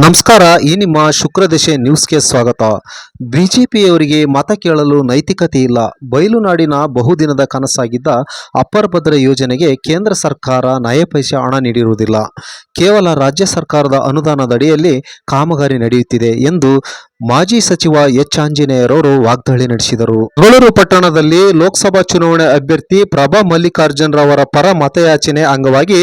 ನಮಸ್ಕಾರ, ಈ ನಿಮ್ಮ ಶುಕ್ರದಶೆ ನ್ಯೂಸ್ಗೆ ಸ್ವಾಗತ. ಬಿಜೆಪಿಯವರಿಗೆ ಮತ ಕೇಳಲು ನೈತಿಕತೆ ಇಲ್ಲ. ಬಯಲುನಾಡಿನ ಬಹುದಿನದ ಕನಸಾಗಿದ್ದ ಅಪ್ಪರ್ ಭದ್ರ ಯೋಜನೆಗೆ ಕೇಂದ್ರ ಸರ್ಕಾರ ನಯ ಪೈಸೆ ಹಣ ನೀಡಿರುವುದಿಲ್ಲ. ಕೇವಲ ರಾಜ್ಯ ಸರ್ಕಾರದ ಅನುದಾನದಡಿಯಲ್ಲಿ ಕಾಮಗಾರಿ ನಡೆಯುತ್ತಿದೆ ಎಂದು ಮಾಜಿ ಸಚಿವ ಎಚ್. ಆಂಜನೇಯರವರು ವಾಗ್ದಾಳಿ ನಡೆಸಿದರು. ಬೆಂಗಳೂರು ಪಟ್ಟಣದಲ್ಲಿ ಲೋಕಸಭಾ ಚುನಾವಣೆ ಅಭ್ಯರ್ಥಿ ಪ್ರಭಾ ಮಲ್ಲಿಕಾರ್ಜುನ್ ರವರ ಪರ ಮತಯಾಚನೆ ಅಂಗವಾಗಿ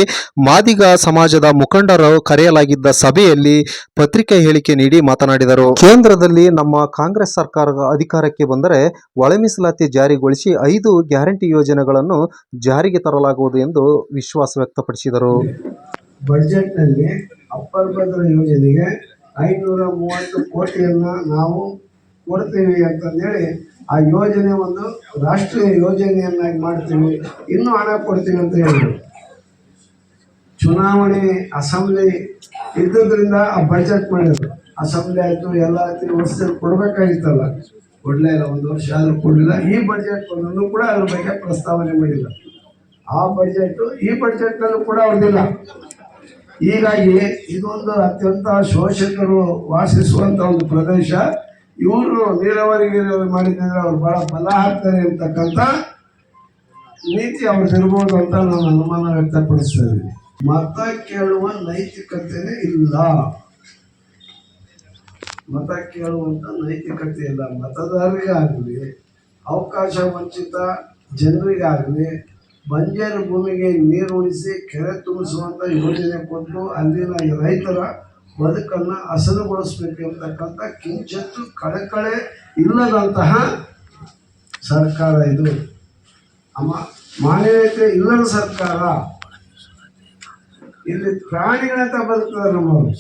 ಮಾದಿಗ ಸಮಾಜದ ಮುಖಂಡರು ಕರೆಯಲಾಗಿದ್ದ ಸಭೆಯಲ್ಲಿ ಪತ್ರಿಕಾ ಹೇಳಿಕೆ ನೀಡಿ ಮಾತನಾಡಿದರು. ಕೇಂದ್ರದಲ್ಲಿ ನಮ್ಮ ಕಾಂಗ್ರೆಸ್ ಸರ್ಕಾರದ ಅಧಿಕಾರಕ್ಕೆ ಬಂದರೆ ಒಳ ಮೀಸಲಾತಿ ಜಾರಿಗೊಳಿಸಿ ಐದು ಗ್ಯಾರಂಟಿ ಯೋಜನೆಗಳನ್ನು ಜಾರಿಗೆ ತರಲಾಗುವುದು ಎಂದು ವಿಶ್ವಾಸ ವ್ಯಕ್ತಪಡಿಸಿದರು. ಬಜೆಟ್ನಲ್ಲಿ ಅಪ್ಪರ್ ಭದ್ರ ಯೋಜನೆಗೆ ಐನೂರ ಮೂವತ್ತು ನಾವು ನಾವು ಕೊಡ್ತೀವಿ ಅಂತಂದೇಳಿ ಆ ಯೋಜನೆ ಒಂದು ರಾಷ್ಟ್ರೀಯ ಯೋಜನೆಯನ್ನಾಗಿ ಮಾಡ್ತೀವಿ. ಇನ್ನೂ ಹಣ ಕೊಡ್ತೀವಿ ಅಂತ ಹೇಳಿದ್ರು. ಚುನಾವಣೆ ಅಸೆಂಬ್ಲಿ ಇದ್ದದ್ರಿಂದ ಆ ಬಜೆಟ್ ಮಾಡಿದ್ರು. ಅಸೆಂಬ್ಲಿ ಆಯ್ತು, ಎಲ್ಲ ಆಯ್ತು ವರ್ಷದಲ್ಲಿ ಕೊಡ್ಬೇಕಾಗಿತ್ತಲ್ಲ. ಕೊಡ್ಲೇ ಇಲ್ಲ, ಒಂದು ವರ್ಷ ಆದ್ರೂ ಕೊಡಲಿಲ್ಲ. ಈ ಬಜೆಟ್ ಒಂದನ್ನು ಕೂಡ ಅದ್ರ ಬಗ್ಗೆ ಪ್ರಸ್ತಾವನೆ ಮಾಡಿಲ್ಲ. ಆ ಬಜೆಟ್ ಈ ಬಜೆಟ್ನಲ್ಲೂ ಕೂಡ ಅವ್ರದಿಲ್ಲ. ಹೀಗಾಗಿ ಇದೊಂದು ಅತ್ಯಂತ ಶೋಷಕರು ವಾಸಿಸುವಂತ ಒಂದು ಪ್ರದೇಶ. ಇವರು ನೀರಾವರಿ ನೀರಾವರಿ ಮಾಡಿದ್ರೆ ಅವ್ರು ಬಹಳ ಬಲ ಹಾಕ್ತಾರೆ ಅಂತಕ್ಕಂಥ ನೀತಿ ಅವ್ರದ್ದು ಇರ್ಬೋದು ಅಂತ ನಾನು ಅನುಮಾನ ವ್ಯಕ್ತಪಡಿಸ್ತೇನೆ ಮತ ಕೇಳುವ ನೈತಿಕತೆನೇ ಇಲ್ಲ. ಮತ ಕೇಳುವಂತ ನೈತಿಕತೆ ಇಲ್ಲ. ಮತದಾರರಿಗಾಗಲಿ ಅವಕಾಶ ವಂಚಿತ ಜನರಿಗಾಗಲಿ ಬಂಜರು ಭೂಮಿಗೆ ನೀರು ಉಳಿಸಿ ಕೆರೆ ತುಂಬಿಸುವಂತ ಯೋಜನೆ ಕೊಟ್ಟು ಅಲ್ಲಿನ ರೈತರ ಬದುಕನ್ನು ಹಸನುಗೊಳಿಸಬೇಕು ಎಂಬತಕ್ಕಂಥ ಕಿಂಚಿತ್ತು ಕಳಕಳೆ ಇಲ್ಲದಂತಹ ಸರ್ಕಾರ ಇದು. ಅಮ್ಮ ಮಾನ್ಯತೆ ಇಲ್ಲದ ಸರ್ಕಾರ. ಇಲ್ಲಿ ಪ್ರಾಣಿಗಳಂತ ಬದುಕ್ತದೆ ನಮ್ಮವರು.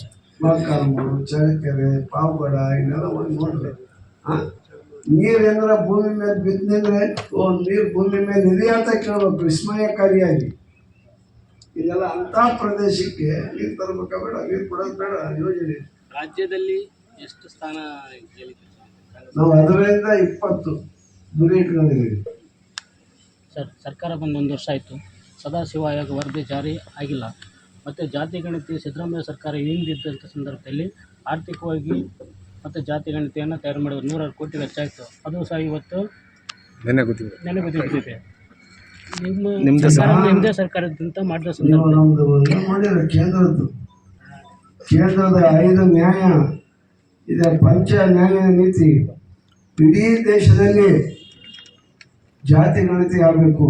ಮೊಳಕಾಲ್ಮೂರು ಚಳ್ಳಕೆರೆ ಪಾವಗಡ ಇನ್ನೆಲ್ಲ ಒಂದು ನೋಡ್ರಿ. ಹಾಂ ನೀರ್ ಏನಾರ ಭೂಮಿ ಮೇಲೆ ಬಿದ್ದಿದ್ರೆ ಓ ನೀರು ಭೂಮಿ ಮೇಲೆ ಇದೆ ಅಂತ ಕೇಳಬೇಕು ವಿಸ್ಮಯಕಾರಿಯಾಗಿ. ಇದೆಲ್ಲ ಅಂತ ಪ್ರದೇಶಕ್ಕೆ ನೀರು ತರಬೇಕ ಬೇಡ ನೀರು ಕೊಡೋದು ಬೇಡ ಯೋಜನೆ. ರಾಜ್ಯದಲ್ಲಿ ಎಷ್ಟು ಸ್ಥಾನ ನಾವು ಅದರಿಂದ ಇಪ್ಪತ್ತು ಗುರಿ ಇಟ್ಕೊಂಡಿದ್ದೀವಿ ಸರ್ ಸರ್ಕಾರ ಬಂದು ಒಂದು ವರ್ಷ ಆಯಿತು. ಸದಾಶಿವ ಆಯೋಗ ವರದಿ ಜಾರಿ ಆಗಿಲ್ಲ. ಮತ್ತು ಜಾತಿ ಗಣತಿ ಸಿದ್ದರಾಮಯ್ಯ ಸರ್ಕಾರ ಹಿಂದಿದ್ದಂಥ ಸಂದರ್ಭದಲ್ಲಿ ಆರ್ಥಿಕವಾಗಿ ಮತ್ತು ಜಾತಿ ಗಣತಿಯನ್ನು ತಯಾರು ಮಾಡಿದ್ರು. ನೂರಾರು ಕೋಟಿ ವೆಚ್ಚ ಆಯಿತು ಅದು ಸಹ ಇವತ್ತು ನೆನೆ ಗೊತ್ತಿದೆ ನೆನೆ ನಿಮ್ಮ ನಿಮ್ಮದೇ ಸರ್ಕಾರದಂತ ಮಾಡಿದ ನೀವು ಸಂದರ್ಭ? ಕೇಂದ್ರದ್ದು. ಕೇಂದ್ರದ ಐದು ನ್ಯಾಯ ಇದೆ ಪಂಚ ನ್ಯಾಯ ನೀತಿ. ಇಡೀ ದೇಶದಲ್ಲಿ ಜಾತಿ ಗಣತಿ ಆಗಬೇಕು.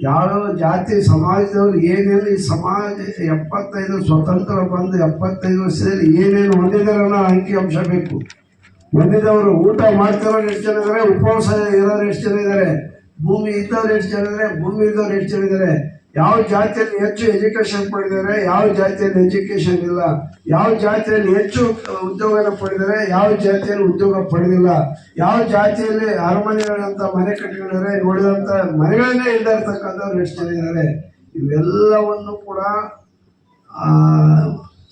ಯಾವ ಜಾತಿ, ಸಮಾಜದವ್ರು ಏನೇನು, ಈ ಸಮಾಜ ಎಪ್ಪತ್ತೈದು ಸ್ವತಂತ್ರ ಬಂದು ಎಪ್ಪತ್ತೈದು ವರ್ಷದಲ್ಲಿ ಏನೇನು ಹೊಂದಿದಾರೆ ಅನ್ನೋ ಅಂಕಿಅಂಶ ಬೇಕು. ಹೊಂದಿದವರು ಊಟ ಮಾಡ್ತಿರೋರು ಎಷ್ಟು ಜನ ಇದ್ದಾರೆ ಉಪವಾಸ ಇರೋರು ಎಷ್ಟು ಜನ ಇದ್ದಾರೆ ಭೂಮಿ ಇದ್ದವ್ರು ಎಷ್ಟು ಜನ ಇದ್ದಾರೆ ಭೂಮಿ ಇದ್ದವ್ರು ಎಷ್ಟು ಜನ ಇದ್ದಾರೆ ಯಾವ ಜಾತಿಯಲ್ಲಿ ಹೆಚ್ಚು ಎಜುಕೇಶನ್ ಪಡೆದಿದ್ದಾರೆ ಯಾವ ಜಾತಿಯಲ್ಲಿ ಎಜುಕೇಶನ್ ಇಲ್ಲ? ಯಾವ ಜಾತಿಯಲ್ಲಿ ಹೆಚ್ಚು ಉದ್ಯೋಗನ ಪಡೆದರೆ ಯಾವ ಜಾತಿಯಲ್ಲಿ ಉದ್ಯೋಗ ಪಡೆದಿಲ್ಲ? ಯಾವ ಜಾತಿಯಲ್ಲಿ ಅರಮನೆಗಳಂತ ಮನೆ ಕಟ್ಟಿಕೊಂಡಿದ್ದಾರೆ ನೋಡಿದಂತ ಮನೆಗಳನ್ನೇ ಇಲ್ಲದೆ ಇರ್ತಕ್ಕಂಥವ್ರು ಎಷ್ಟು ಜನ ಇದ್ದಾರೆ? ಇವೆಲ್ಲವನ್ನು ಕೂಡ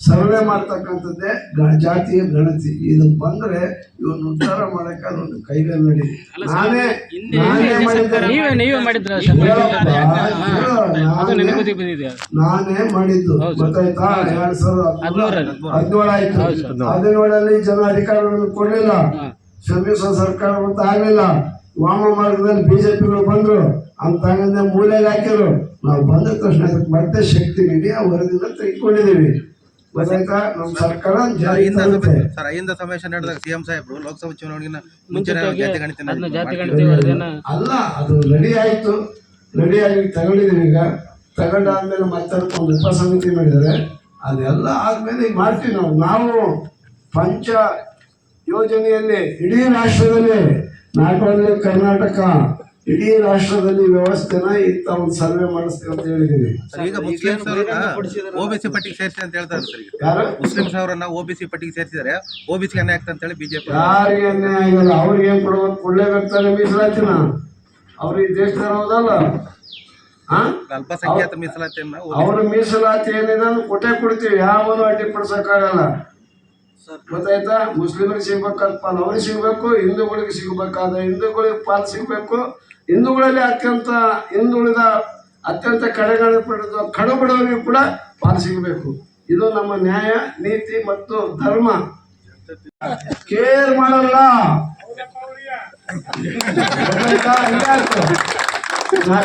ಸರ್ವೆ ಮಾಡ್ತಕ್ಕಂಥದ್ದೇ ಜಾತಿಯ ಗಣತಿ. ಇದು ಬಂದ್ರೆ ಇವನು ಉದ್ಧಾರ ಮಾಡಕ್ಕೆ ಅದೊಂದು ಕೈಗನ್ನಡಿ ನಾನೇ ನಾನೇ ನಾನೇ- ಮಾಡಿದ್ದು. ಗೊತ್ತಾಯ್ತಾ? ಎರಡ್ ಸಾವಿರದ. ಹದಿನೇಳು ಆಯ್ತು. ಹದಿನೇಳಲ್ಲಿ ಜನ ಅಧಿಕಾರಗಳನ್ನು ಕೊಡಲಿಲ್ಲ. ಶ್ರಮಿಸುವ ಸರ್ಕಾರ ಅಂತ ಆಗ್ಲಿಲ್ಲ. ವಾಮ ಮಾರ್ಗದಲ್ಲಿ ಬಿಜೆಪಿಗಳು ಬಂದ್ರು. ಅಂತ ಮೂಲೆಗೆ ಹಾಕಿದ್ರು. ನಾವು ಬಂದ ತಕ್ಷಣ ಅದಕ್ಕೆ ಮತ್ತೆ ಶಕ್ತಿ ನೀಡಿ ಆ ವರದಿನ ತೆಗೆದುಕೊಂಡಿದ್ದೀವಿ. ಸರ್ ಐಂದ ಸಮಾವೇಶ ನಡೆದಾಗ ಸಿಎಂ ಸಾಹೇಬ್ರು ಲೋಕಸಭಾ ಚುನಾವಣೆಗಿನ ಮುಂಚೆ ಜಾತಿ ಗಣಿತ ಅದನ್ನ ಜಾತಿ ಗಣತಿ ವರದಿಯನ್ನ ಅಲ್ಲ ಅದು ರೆಡಿ ಆಯ್ತು. ರೆಡಿ ಆಗಿ ತಗೊಂಡಿದ್ದೀನಿ ಈಗ. ತಗೊಂಡಾದ್ಮೇಲೆ ಮತ್ತೆ ಒಂದು ಉಪಸಮಿತಿ ಮಾಡಿದ್ದಾರೆ. ಅದೆಲ್ಲ ಆದ್ಮೇಲೆ ಈಗ ಮಾಡ್ತೀವಿ ನಾವು. ನಾವು ಪಂಚ ಯೋಜನೆಯಲ್ಲಿ ಇಡೀ ರಾಷ್ಟ್ರದಲ್ಲಿ ನಾಟ್ ಓನ್ಲಿ ಕರ್ನಾಟಕ ಇಡೀ ರಾಷ್ಟ್ರದಲ್ಲಿ ವ್ಯವಸ್ಥೆನ ಇತ್ತ ಒಂದು ಸರ್ವೆ ಮಾಡಿಸ್ತೀವಿ ಅಂತ ಅವರನ್ನ ಓಬಿಸಿ ಪಟ್ಟಿಗೆ ಸೇರಿಸಿ ಅಂತ ಹೇಳ್ತಾರೆ ಯಾರು? ಮುಸ್ಲಿಮ್ಸ್ ಅವರನ್ನ ಓಬಿಸಿ ಪಟ್ಟಿಗೆ ಸೇರಿಸಿದ್ದಾರೆ. ಓಬಿಸಿ ಅನ್ಯಾಯ ಆಗ್ತದೆ ಅಂತ ಹೇಳಿ ಬಿಜೆಪಿ ಯಾರಿಗೆ ಅನ್ಯಾಯ ಆಗಿಲ್ಲ ಅವ್ರಿಗೆ ಏನ್ ಕೊಡ್ಬೇಕು? ಕೊಡ್ಲೇಬೇಕಾದ್ರೆ ಮೀಸಲಾತಿನ? ಅವ್ರಿಗೆ ದೇಶದವ್ರು ಹೌದಲ್ಲ? ಹಾ ಅಲ್ಪಸಂಖ್ಯಾತ ಮೀಸಲಾತಿಯನ್ನ ಅವ್ರ ಮೀಸಲಾತಿ ಏನಿದೆ ಕೊಟ್ಟೆ ಕೊಡ್ತೀವಿ. ಯಾವನು ಅಡ್ಡಿಪಡಿಸಕ್ಕಾಗಲ್ಲ ಗೊತ್ತಾಯ್ತಾ? ಮುಸ್ಲಿಮರಿಗೆ ಸಿಗ್ಬೇಕಾದ ಪಾಲ್ ಅವ್ರಿಗೆ ಸಿಗ್ಬೇಕು ಹಿಂದೂಗಳಿಗೆ ಸಿಗ್ಬೇಕಾದ ಹಿಂದೂಗಳಿಗೆ ಪಾಲ್ ಸಿಗ್ಬೇಕು. ಹಿಂದೂಗಳಲ್ಲಿ ಅತ್ಯಂತ, ಹಿಂದುಳಿದ ಅತ್ಯಂತ ಕಡೆಗಣೆ ಪಡೆದು ಕಡು ಬಡವರಿಗೂ ಕೂಡ ಪಾಲು ಸಿಗಬೇಕು. ಇದು ನಮ್ಮ ನ್ಯಾಯ, ನೀತಿ ಮತ್ತು ಧರ್ಮ. ಕೇರ್ ಮಾಡಲ್ಲ.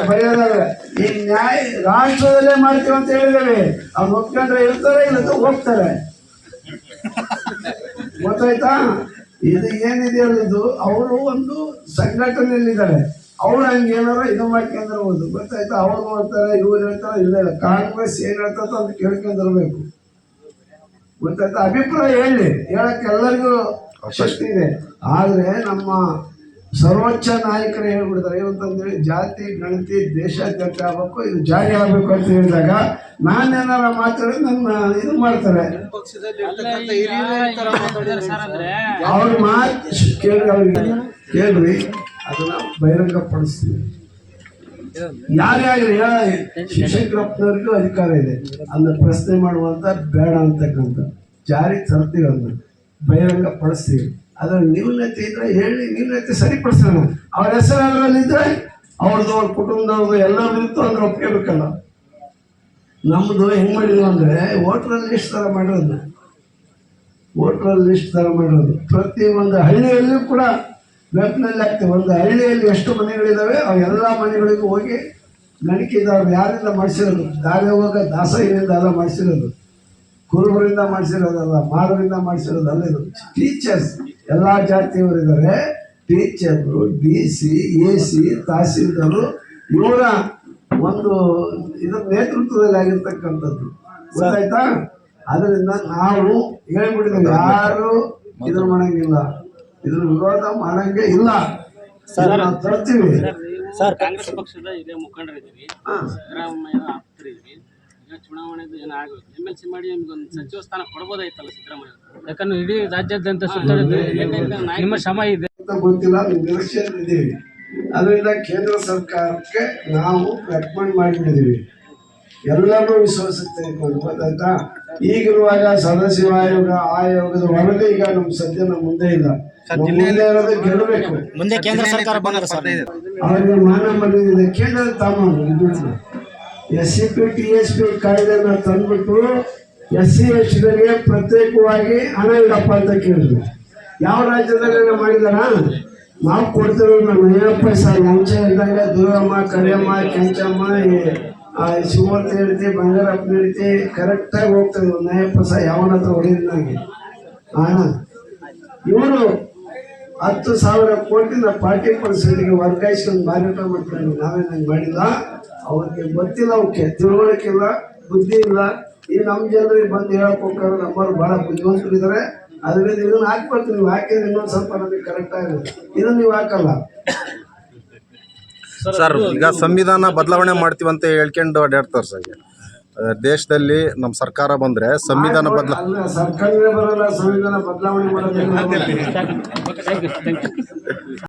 ಬರೆಯೋದಾದ್ರೆ, ಈ ನ್ಯಾಯ ರಾಷ್ಟ್ರದಲ್ಲೇ ಮಾಡ್ತೀವಿ ಅಂತ ಹೇಳಿದ್ದೇವೆ. ಅವ್ರು ಒಪ್ಕೊಂಡ್ರೆ ಇರ್ತಾರೆ ಇಲ್ಲ ಹೋಗ್ತಾರೆ. ಗೊತ್ತಾಯ್ತಾ? ಇದು ಏನಿದೆಯಲ್ಲ ಇದು. ಅವರು ಒಂದು ಸಂಘಟನೆಯಲ್ಲಿದ್ದಾರೆ. ಅವ್ರು ಹಂಗೆ ಏನಾರ ಇದು ಮಾಡ್ಕೊಂಡಿರ್ಬೋದು. ಗೊತ್ತಾಯ್ತಾ? ಅವ್ರು ನೋಡ್ತಾರೆ ಇವ್ರು ಹೇಳ್ತಾರೆ, ಇಲ್ಲ ಇಲ್ಲ. ಕಾಂಗ್ರೆಸ್ ಏನ್ ಹೇಳ್ತದ ಅಂತ ಕೇಳ್ಕೊಂಡಿರ್ಬೇಕು. ಗೊತ್ತಾಯ್ತಾ? ಅಭಿಪ್ರಾಯ ಹೇಳಿ. ಹೇಳಕ್ಕೆ ಎಲ್ಲರಿಗೂ ಶಕ್ತಿ ಇದೆ. ಆದ್ರೆ ನಮ್ಮ ಸರ್ವೋಚ್ಚ ನಾಯಕರು ಹೇಳ್ಬಿಡ್ತಾರೆ. ಏನಂತಂದ್ರೆ ಜಾತಿ, ಗಣತಿ ದೇಶಾದ್ಯಂತ ಆಗ್ಬೇಕು, ಇದು ಜಾರಿ ಆಗ್ಬೇಕು ಅಂತ ಹೇಳಿದಾಗ ನಾನೇನಾರ ಮಾತಾಡಿ ನನ್ನ ಇದು ಮಾಡ್ತಾರೆ. ಅವ್ರ ಮಾತು ಕೇಳಿ ಕೇಳ್ರಿ, ಅದನ್ನ ಬಹಿರಂಗಪಡಿಸ್ತೀವಿ ಯಾರೇ ಆಗಲಿ ಶಿಕ್ಷಕರಪ್ಪನವ್ರಿಗೂ ಅಧಿಕಾರ ಇದೆ. ಅದನ್ನ ಪ್ರಶ್ನೆ ಮಾಡುವಂತ ಬೇಡ ಅಂತಕ್ಕಂಥ ಜಾರಿ ತರ್ತೀವಿ ಅದನ್ನ. ಬಹಿರಂಗ ಪಡಿಸ್ತೀವಿ ಅದ್ರ ನ್ಯೂನತೆ ಇದ್ರೆ ಹೇಳಿ ನ್ಯೂನತೆ ಸರಿಪಡಿಸೋಣ ಅವ್ರ ಹೆಸರು ಅದರಲ್ಲಿ ಇದ್ರೆ ಅವ್ರದ್ದು ಅವ್ರ ಕುಟುಂಬದವ್ರದ್ದು ಎಲ್ಲರೂ ಇತ್ತು ಅಂದ್ರೆ ಒಪ್ಕೋಬೇಕಲ್ಲ ನಮ್ದು ಹೆಂಗ್ ಮಾಡಿದ್ವಿ ಅಂದ್ರೆ ವೋಟರ್ ಲಿಸ್ಟ್ ತರ ಮಾಡಿರೋದು. ವೋಟರ್ ಲಿಸ್ಟ್ ತರ ಮಾಡಿರೋದು. ಪ್ರತಿ ಒಂದು ಹಳ್ಳಿಯಲ್ಲೂ ಕೂಡ ವೆಬ್ನಲ್ಲಿ ಆಗ್ತದೆ ಒಂದು ಹಳ್ಳಿಯಲ್ಲಿ ಎಷ್ಟು ಮನೆಗಳಿದ್ದಾವೆ ಆ ಎಲ್ಲ ಮನೆಗಳಿಗೂ ಹೋಗಿ ಗಣಕಿದವ್ರು ಯಾರಿಂದ ಮಾಡಿಸಿರೋದು? ದಾರಿ ಹೋಗ ದಾಸಗಿರಿಂದ ಎಲ್ಲ ಮಾಡಿಸಿರೋದು. ಕುರುಬರಿಂದ ಮಾಡಿಸಿರೋದಲ್ಲ ಮಾದರಿಂದ ಮಾಡಿಸಿರೋದಲ್ಲ ಇದು. ಟೀಚರ್ಸ್ ಎಲ್ಲ ಜಾತಿಯವರಿದ್ದಾರೆ. Teacher D C A C tahsildar ಇವರ ಒಂದು ಇದರ ನೇತೃತ್ವದಲ್ಲಿ ಆಗಿರ್ತಕ್ಕಂಥದ್ದು. ಗೊತ್ತಾಯ್ತಾ? ಅದರಿಂದ ನಾವು ಹೇಳ್ಬಿಟ್ಟಿದ್ದೇವೆ ಯಾರು ಇದನ್ನ ಮಾಡಂಗಿಲ್ಲ. ಇದ್ರ ವಿರೋಧ ಮಾಡಂಗೆ ಇಲ್ಲ. ನಾವು ತರ್ತೀವಿ. ಸರ್ ಕಾಂಗ್ರೆಸ್ ಪಕ್ಷದ ಇದೇ ಮುಖಂಡರಿದ್ದೀವಿ. ಸಿದ್ದರಾಮಯ್ಯ ಆಪ್ತರಿದ್ವಿ ಈಗ ಚುನಾವಣೆದು ಏನೋ ಆಗೋದು ಎಂ ಎಲ್ ಸಿ ಮಾಡಿ ನಿಮ್ಗೊಂದು ಸಚಿವ ಸ್ಥಾನ ಕೊಡ್ಬೋದಾಯ್ತಲ್ಲ ಸಿದ್ದರಾಮಯ್ಯ ಅವ್ರು. ಯಾಕಂದ್ರೆ ಇಡೀ ರಾಜ್ಯಾದ್ಯಂತ ಸುತ್ತಾಡಿದ್ರೆ ನಿಮ್ಮ ಶ್ರಮ ಇದೆ. ಅಂತ ಗೊತ್ತಿಲ್ಲ ನಿರೀಕ್ಷೆಯಲ್ಲಿದ್ದೀವಿ ಅದರಿಂದ ಕೇಂದ್ರ ಸರ್ಕಾರಕ್ಕೆ ನಾವು ರೆಕಮೆಂಡ್ ಮಾಡಿಬಿಟ್ಟಿದ್ದೀವಿ. ಎಲ್ಲರೂ ವಿಶ್ವಾಸಕ್ಕೆ ತೆಗೆದುಕೊಂಡು ಗೊತ್ತಾಯ್ತಾ ಈಗಿರುವಾಗ ಸದಸ್ಯ ಆಯೋಗ ಆಯೋಗದ ವರದಿ ಈಗ ನಮ್ಮ ಸದ್ಯ ನಮ್ಮ ಮುಂದೆ ಇಲ್ಲ. ಮುಂದೆ ಇರೋದು ಗೆಲ್ಲಬೇಕು. ಮುಂದೆ ಕೇಂದ್ರ ಸರ್ಕಾರ ಬಂದ್ರೆ ಸರ್. ಅವರಿಗೆ ಮಾನ ಮರ್ಯಾದೆ ಕೇಂದ್ರ ತಾಮಂದ್ರು S C P T S P ಕಾಯ್ದೆನ ತಂದ್ಬಿಟ್ಟು ಎಸ್ ಸಿ ಟಿಗೆ ಪ್ರತ್ಯೇಕವಾಗಿ ಹಣ ಇಡಪ್ಪ ಅಂತ ಕೇಳಿದ್ರು ಯಾವ ರಾಜ್ಯದಲ್ಲಿ ಮಾಡಿದಾರ? ನಾವು ಕೊಡ್ತೇವೆ ನಮ್ಮ ಏನಪ್ಪ ಸರ್ ಲಂಚ ಇದ್ದಾಗ ದುರಮ್ಮ ಕರಿಯಮ್ಮ, ಕೆಂಚಮ್ಮ ಶಿವಮೂರ್ತಿ ಹೇಳ್ತಿ, ಬಂಗಾರಪ್ಪ ಹೇಳ್ತಿ ಕರೆಕ್ಟಾಗಿ ಹೋಗ್ತದೆ ನಯಪ್ಪ ಸಹ ಯಾವನ ಹತ್ರ ಹೊಡೆದಿದ್ದಾಗೆ ಹಾಂ ಇವರು ಹತ್ತು ಸಾವಿರ ಕೋಟಿನ ಪಾರ್ಟಿ ಪರ್ಸೆಂಟ್ಗೆ ವರ್ಗಾಯಿಸ್ಕೊಂಡು ಮಾರಾಟ ಮಾಡ್ತಾರೆ ನಾವೇನು ಹಂಗೆ ಮಾಡಿಲ್ಲ. ಅವ್ರಿಗೆ ಗೊತ್ತಿಲ್ಲ ಅವಕ್ಕೆ ತಿಳುವಳಿಕಿಲ್ಲ ಬುದ್ಧಿ ಇಲ್ಲ. ಈ ನಮ್ಮ ಜನರಿಗೆ ಬಂದು ಹೇಳಕ್ ಹೋಗ್ತಾರೆ, ನಮ್ಮವ್ರು ಭಾಳ ಬುದ್ಧಿವಂತರಿದ್ದಾರೆ ಅದರಿಂದ ಇದನ್ನು ಹಾಕ್ಬಾರ್ದು, ನೀವು ಹಾಕಿದ್ರೆ ಇನ್ನೊಂದು ಸ್ವಲ್ಪ ನಮಗೆ ಕರೆಕ್ಟ್ ಆಗಿದೆ ಇದನ್ನು ನೀವು ಹಾಕಲ್ಲ. ಸರ್, ಈಗ ಸಂವಿಧಾನ ಬದಲಾವಣೆ ಮಾಡ್ತೀವಿ ಅಂತ ಹೇಳ್ಕೊಂಡು ಅಡ್ಡಾಡ್ತಾರೆ ಸರ್ ದೇಶದಲ್ಲಿ ನಮ್ಮ ಸರ್ಕಾರ ಬಂದ್ರೆ ಸಂವಿಧಾನ ಬದಲ ಸಂವಿಧಾನ ಬದಲಾವಣೆ